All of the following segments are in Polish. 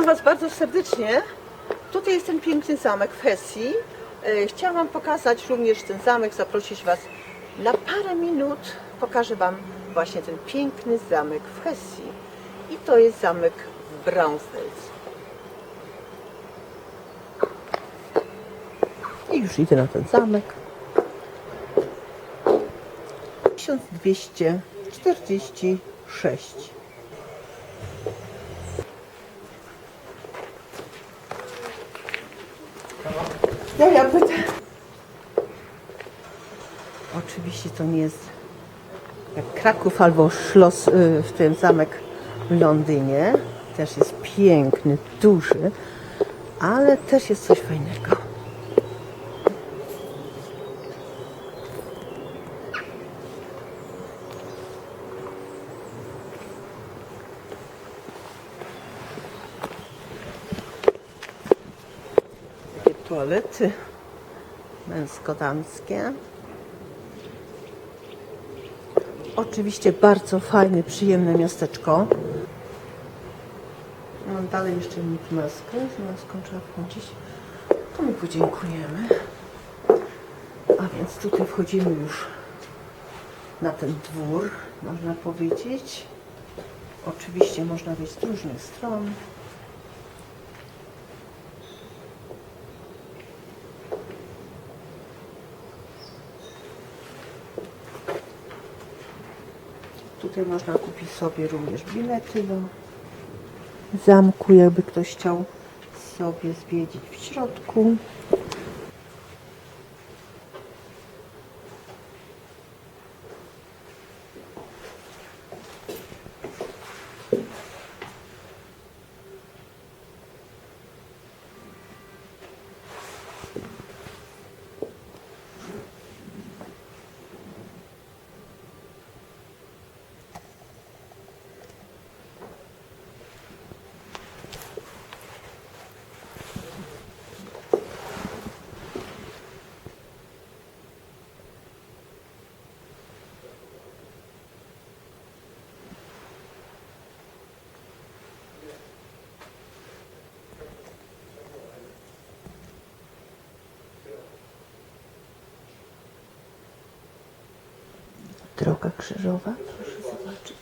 Witam Was bardzo serdecznie. Tutaj jest ten piękny zamek w Hesji. E, Chciałam Wam pokazać również ten zamek, zaprosić Was na parę minut. Pokażę Wam właśnie ten piękny zamek w Hesji. I to jest zamek w Braunsfels. I już idę na ten zamek. 1246. Ja, pytam. Oczywiście to nie jest jak Kraków albo Schloss, y, w tym zamek w Londynie. Też jest piękny, duży, ale też jest coś fajnego. Toalety męsko-damskie. Oczywiście bardzo fajne, przyjemne miasteczko. Mam dalej jeszcze maskę, z maską trzeba wchodzić. To my podziękujemy. A więc tutaj wchodzimy już na ten dwór, można powiedzieć. Oczywiście można być z różnych stron. Tutaj można kupić sobie również bilety do zamku, jakby ktoś chciał sobie zwiedzić w środku. Droga krzyżowa, proszę zobaczyć.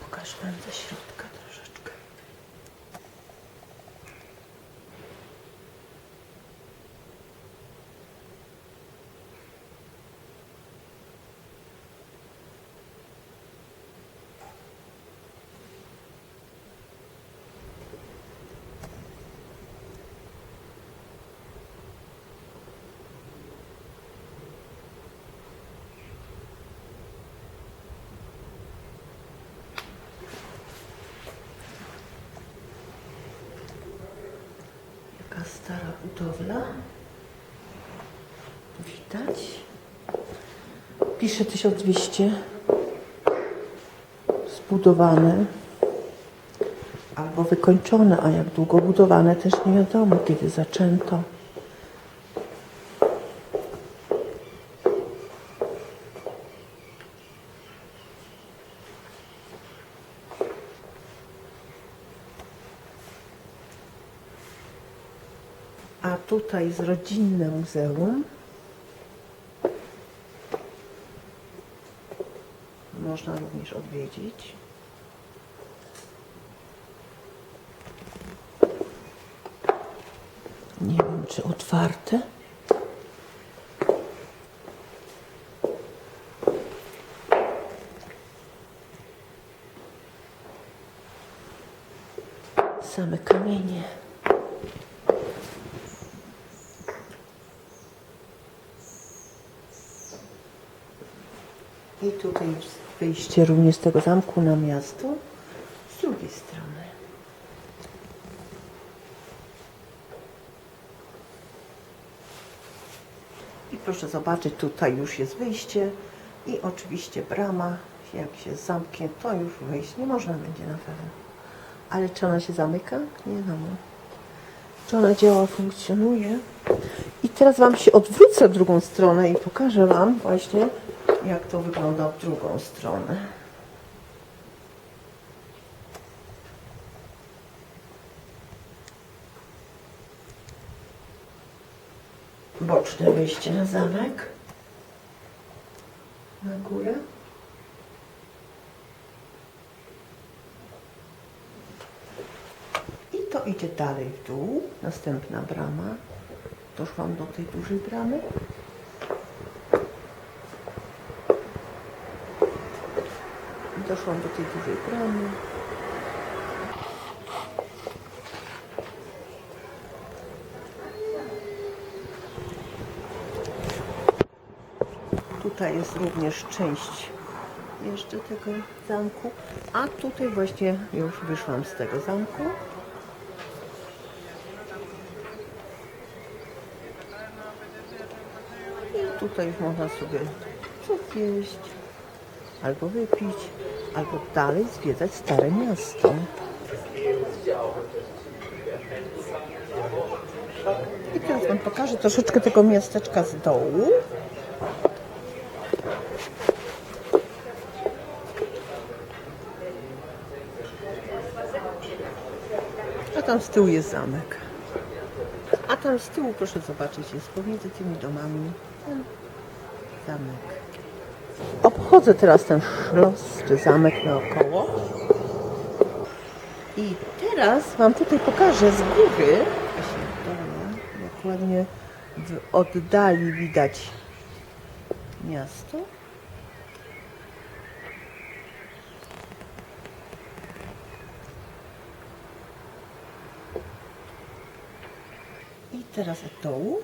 Pokażę Wam ze środka troszeczkę. Jaka stara budowla. Widać. Pisze 1200. Zbudowane. Albo wykończone, a jak długo budowane też nie wiadomo, kiedy zaczęto. A tutaj jest rodzinne muzeum. Można również odwiedzić. Nie wiem, czy otwarte. Same kamienie. I tutaj wyjście również z tego zamku na miasto z drugiej strony. I proszę zobaczyć, tutaj już jest wyjście i oczywiście brama, jak się zamknie, to już wejść nie można będzie na pewno. Ale czy ona się zamyka? Nie wiadomo. Czy ona działa, funkcjonuje. I teraz Wam się odwrócę w drugą stronę i pokażę Wam właśnie, jak to wygląda w drugą stronę. Boczne wyjście na zamek. Na górę. I to idzie dalej w dół. Następna brama. Doszłam do tej dużej bramy. Doszłam do tej dużej bramy. Tutaj jest również część jeszcze tego zamku, a tutaj właśnie już wyszłam z tego zamku. I tutaj już można sobie coś zjeść, albo wypić, albo dalej zwiedzać Stare Miasto. I teraz Wam pokażę troszeczkę tego miasteczka z dołu. A tam z tyłu jest zamek. A tam z tyłu, proszę zobaczyć, jest pomiędzy tymi domami ten zamek. Obchodzę teraz ten szlos, czy zamek naokoło. I teraz Wam tutaj pokażę z góry, jak ładnie w oddali widać miasto. I teraz od dołu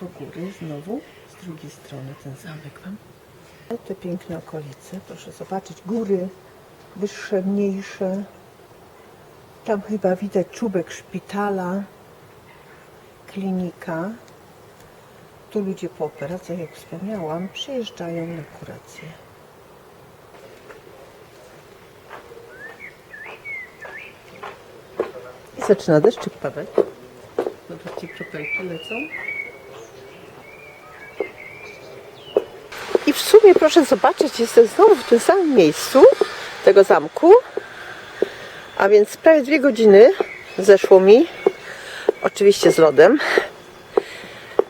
do góry znowu z drugiej strony ten zamek wam. Te piękne okolice, proszę zobaczyć, góry wyższe, mniejsze. Tam chyba widać czubek szpitala, klinika. Tu ludzie po operacjach, jak wspomniałam, przyjeżdżają na kurację. I zaczyna deszczyk padać. Zobaczcie, kropelki lecą. Sumie proszę zobaczyć, jestem znowu w tym samym miejscu tego zamku. A więc prawie dwie godziny zeszło mi. Oczywiście z lodem.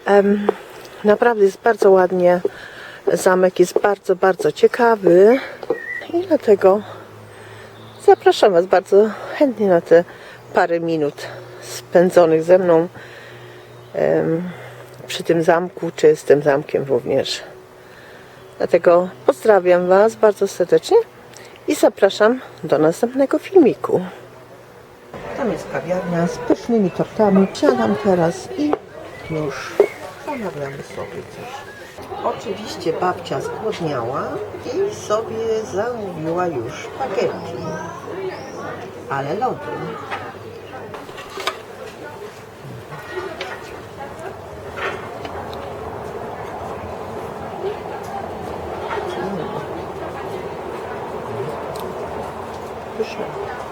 Em, naprawdę jest bardzo ładnie. Zamek jest bardzo, bardzo ciekawy. I dlatego zapraszam Was bardzo chętnie na te parę minut spędzonych ze mną przy tym zamku, czy z tym zamkiem również. Dlatego pozdrawiam Was bardzo serdecznie i zapraszam do następnego filmiku. Tam jest kawiarnia z pysznymi tortami. Siadam teraz i już zamawiamy sobie coś. Oczywiście babcia zgłodniała i sobie zamówiła już spaghetti, ale lody. Krishna.